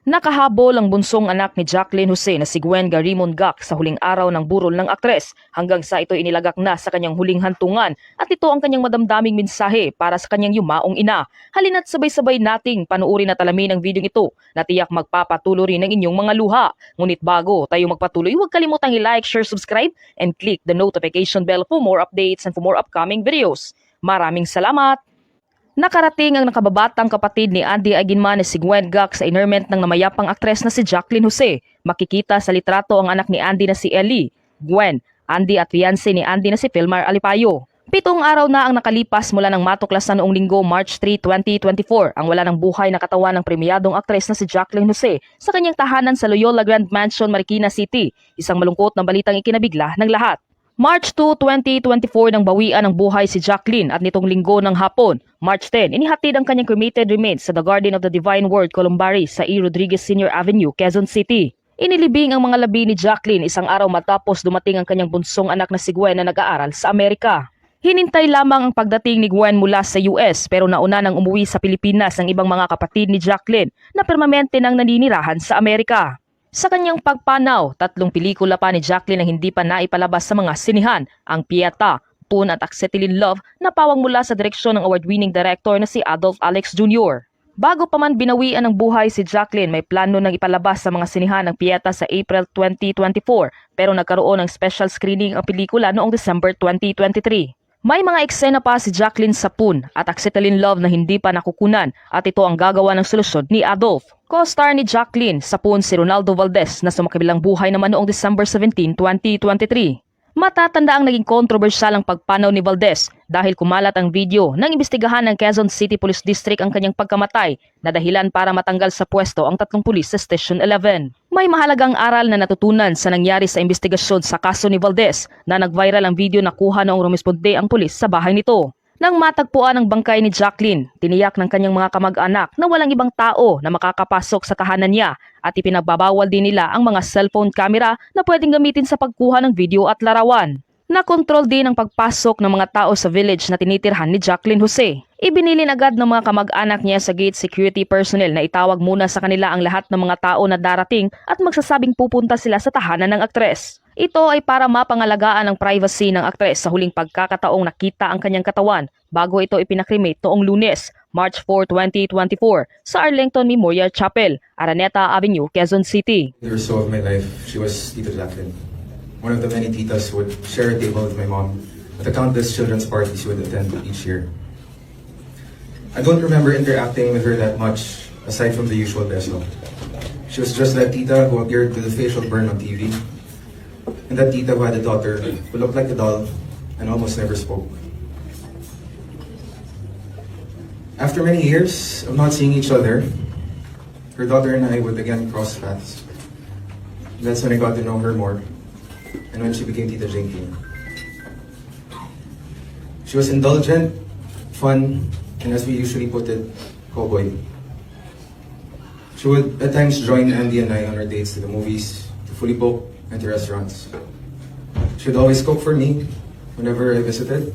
Nakahabol ang bunsong anak ni Jacqueline Jose na si Gwen Garimon Gak sa huling araw ng burol ng aktres hanggang sa ito inilagak na sa kanyang huling hantungan at ito ang kanyang madamdaming mensahe para sa kanyang yumaong ina. Halina't sabay-sabay nating panuuri na talamin ang video ito na tiyak magpapatuloy rin ng inyong mga luha. Ngunit bago tayo magpatuloy, huwag kalimutang i-like, share, subscribe, and click the notification bell for more updates and for more upcoming videos. Maraming salamat! Nakarating ang nakababatang kapatid ni Andy Aginman na si Gwen Gak sa inerment ng namayapang aktres na si Jacqueline Jose. Makikita sa litrato ang anak ni Andy na si Ellie, Gwen, Andy at fiancé ni Andy na si Filmar Alipayo. Pitong araw na ang nakalipas mula ng matuklasan noong linggo March 3, 2024 ang wala ng buhay na katawan ng premiadong aktres na si Jacqueline Jose sa kanyang tahanan sa Loyola Grand Mansion, Marikina City. Isang malungkot na balitang ikinabigla ng lahat. March 2, 2024 nang bawian ng buhay si Jacqueline at nitong linggo ng hapon, March 10, inihatid ang kanyang cremated remains sa The Garden of the Divine Word, Columbari sa E. Rodriguez Senior Avenue, Quezon City. Inilibing ang mga labi ni Jacqueline isang araw matapos dumating ang kanyang bunsong anak na si Gwen na nag-aaral sa Amerika. Hinintay lamang ang pagdating ni Gwen mula sa US pero nauna nang umuwi sa Pilipinas ang ibang mga kapatid ni Jacqueline na permanente nang naninirahan sa Amerika. Sa kanyang pagpanaw, tatlong pelikula pa ni Jacqueline ang hindi pa naipalabas sa mga sinihan, ang Pieta, Poon at Acetylene Love na pawang mula sa direksyon ng award-winning director na si Adolf Alex Jr. Bago pa man binawian ng buhay si Jacqueline, may plano nang ipalabas sa mga sinihan ang Pieta sa April 2024 pero nagkaroon ng special screening ang pelikula noong December 2023. May mga eksena pa si Jacqueline sa Poon at Acetylene Love na hindi pa nakukunan at ito ang gagawa ng solusyon ni Adolf. Co-star ni Jacqueline sa Poon si Ronaldo Valdez na sumakabilang buhay naman noong December 17, 2023. Matatanda ang naging kontrobersyal ang pagpanaw ni Valdez dahil kumalat ang video ng imbestigahan ng Quezon City Police District ang kanyang pagkamatay na dahilan para matanggal sa pwesto ang tatlong pulis sa Station 11. May mahalagang aral na natutunan sa nangyari sa investigasyon sa kaso ni Valdez na nag-viral ang video na kuha noong rumisponde ang pulis sa bahay nito. Nang matagpuan ang bangkay ni Jacqueline, tiniyak ng kanyang mga kamag-anak na walang ibang tao na makakapasok sa tahanan niya at ipinagbabawal din nila ang mga cellphone camera na pwedeng gamitin sa pagkuha ng video at larawan. Nakontrol din ang pagpasok ng mga tao sa village na tinitirhan ni Jacqueline Jose. Ibinilin agad ng mga kamag-anak niya sa gate security personnel na itawag muna sa kanila ang lahat ng mga tao na darating at magsasabing pupunta sila sa tahanan ng aktres. Ito ay para mapangalagaan ang privacy ng aktres sa huling pagkakataong nakita ang kanyang katawan bago ito ipinakremate noong lunes, March 4, 2024 sa Arlington Memorial Chapel, Araneta Avenue, Quezon City. The restore of my life, she was Tita Jacqueline. One of the many titas would share a table with my mom at the countless children's parties she would attend each year. I don't remember interacting with her that much, aside from the usual beso. She was just that tita who appeared with a facial burn on TV, and that tita who had a daughter who looked like a doll and almost never spoke. After many years of not seeing each other, her daughter and I would again cross paths. That's when I got to know her more, and when she became Tita Jinky. She was indulgent, fun, and as we usually put it, cowboy. She would at times join Andy and I on our dates to the movies, to fully book, and to restaurants. She would always cook for me whenever I visited,